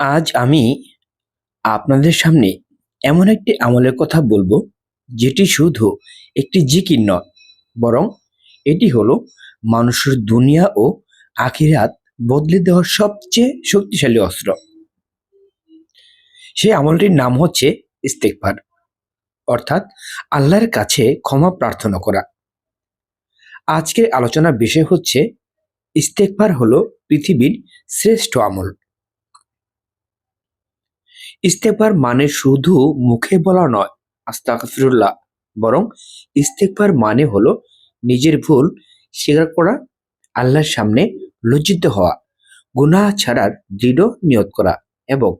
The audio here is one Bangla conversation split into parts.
আজ আমি আপনাদের সামনে এমন একটি আমলের কথা বলব, যেটি শুধু একটি জিকির নয়, বরং এটি হলো মানুষের দুনিয়া ও আখিরাত বদলে দেওয়ার সবচেয়ে শক্তিশালী অস্ত্র। সেই আমলটির নাম হচ্ছে ইস্তেকবার অর্থাৎ আল্লাহর কাছে ক্ষমা প্রার্থনা করা। আজকের আলোচনার বিষয় হচ্ছে ইস্তেকবার হলো পৃথিবীর শ্রেষ্ঠ আমল। ইস্তেকবার মানে শুধু মুখে বলা নয়, আস্তাগফিরুল্লাহ, বরং ইস্তেকবার মানে হলো নিজের ভুল স্বীকার করা, আল্লাহর সামনে লজ্জিত হওয়া, গুনাহ ছাড়ার দৃঢ় নিয়ত করা এবং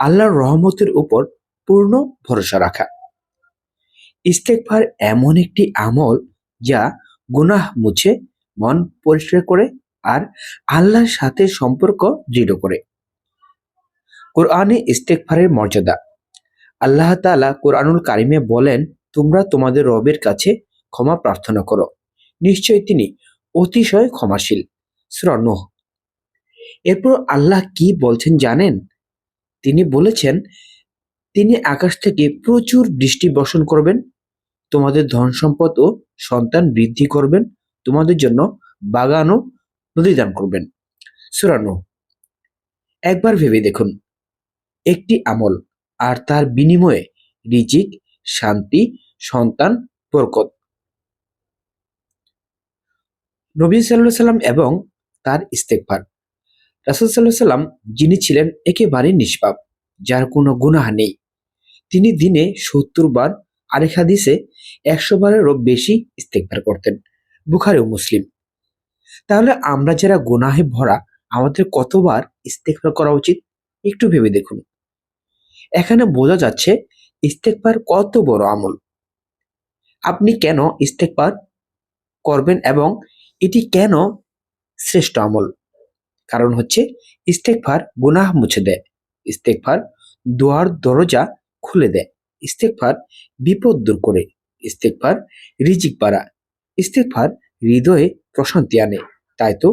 আল্লাহর রহমতের উপর পূর্ণ ভরসা রাখা। ইস্তেকবার এমন একটি আমল যা গুনাহ মুছে, মন পরিষ্কার করে আর আল্লাহর সাথে সম্পর্ক দৃঢ় করে। কোরআনে ইস্তেকফারের মর্যাদা। আল্লাহ তাআলা কোরআনুল কারিমে বলেন, তোমরা তোমাদের রবের কাছে ক্ষমা প্রার্থনা করো। নিশ্চয় তিনি অতিশয় ক্ষমাশীল। নূহ। এরপর আল্লাহ কি বলছেন জানেন? তিনি বলেছেন, তিনি আকাশ থেকে প্রচুর বৃষ্টি বর্ষণ করবেন, তোমাদের ধন সম্পদ ও সন্তান বৃদ্ধি করবেন, তোমাদের জন্য বাগান ও নদী দান করবেন সুরানো একবার ভেবে দেখুন একটি আমল, আর তার বিনিময়ে রিজিক, শান্তি, সন্তান, বরকত। নবী সাল্লাহ সাল্লাম এবং তার ইস্তেকবার রাসুল সাল্লাহ সাল্লাম, যিনি ছিলেন একেবারে নিষ্পাপ, যার কোনো গুনাহ নেই। তিনি দিনে সত্তর বার আরেক হাদিসে একশো বারেরও বেশি ইস্তেকবার করতেন, বুখারি ও মুসলিম। তাহলে আমরা যারা গুনাহে ভরা, আমাদের কতবার ইস্তেকবার করা উচিত? একটু ভেবে দেখুন। এখানে বোঝা যাচ্ছে ইস্তেকবার কত বড় আমল। আপনি কেন ইস্তেকবার করবেন এবং এটি কেন শ্রেষ্ঠ আমল? কারণ হচ্ছে ইস্তেকফার গুনাহ মুছে দেয় ইস্তেকফার দোয়ার দরজা খুলে দেয় ইস্তেকফার বিপদ দূর করে ইস্তেকফার রিজিক বাড়া ইস্তেকফার হৃদয়ে প্রশান্তি আনে। তাই তো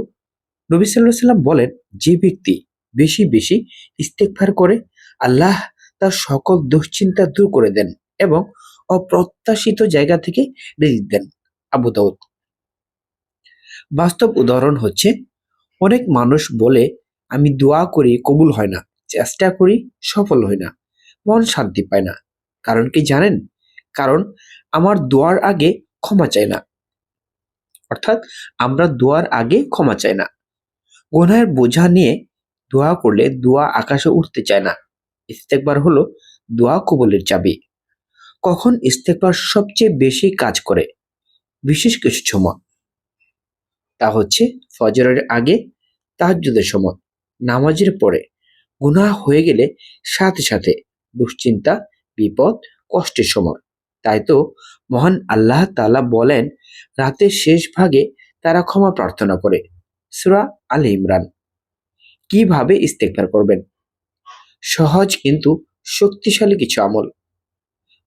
নবী সাল্লাহ সাল্লাম বলেন, যে ব্যক্তি বেশি বেশি ইস্তেকফার করে, আল্লাহ তার সকল দুশ্চিন্তা দূর করে দেন এবং অপ্রত্যাশিত জায়গা থেকে রিজিক দেন আবু দাউদ। বাস্তব উদাহরণ হচ্ছে, অনেক মানুষ বলে, আমি দোয়া করি কবুল হয় না, চেষ্টা করি সফল হয় না, মন শান্তি পায় না। কারণ কি জানেন? কারণ আমার দোয়ার আগে ক্ষমা চাই না। অর্থাৎ আমরা দোয়ার আগে ক্ষমা চাই না। গোনায়ের বোঝা নিয়ে দোয়া করলে দোয়া আকাশে উঠতে চায় না। ইস্তেকবার হলো দোয়া কবলের চাবি। কখন ইস্তেকবার সবচেয়ে বেশি কাজ করে? বিশেষ কিছু সময়। তা হচ্ছে ফজরের আগে তাহাজ্জুদের সময়, নামাজের পরে। গুনাহ হয়ে গেলে সাথে সাথে দুশ্চিন্তা, বিপদ, কষ্টের সময়। তাই তো মহান আল্লাহ তালা বলেন, রাতের শেষ ভাগে তারা ক্ষমা প্রার্থনা করে। সুরা আল ইমরান। কীভাবে ইস্তেকবার করবেন? সহজ কিন্তু শক্তিশালী কিছু আমল।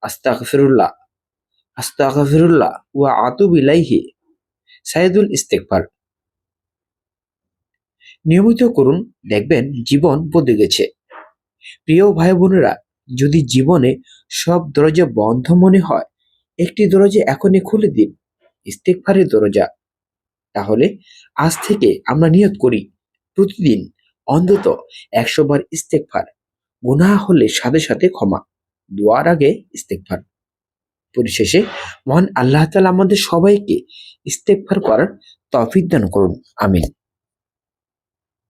আস্তাগফিরুল্লাহ আস্তাগফিরুল্লাহ ওয়া আতুব ইলাইহি সাইদুল ইস্তেকবার নিয়মিত করুন, দেখবেন জীবন বদলে গেছে। প্রিয় ভাই বোনেরা যদি জীবনে সব দরজা বন্ধ মনে হয়, একটি দরজা এখনই খুলে দিন ইস্তেকফারের দরজা। তাহলে আজ থেকে আমরা নিয়ত করি, প্রতিদিন অন্তত একশো বার ইস্তেকফার গুনাহ হলে সাথে সাথে ক্ষমা, দোয়ার আগে ইস্তেকফার পরিশেষে, মহান আল্লাহ তালা আমাদের সবাইকে ইস্তেকফার করার তফিক দান করুন। আমিন।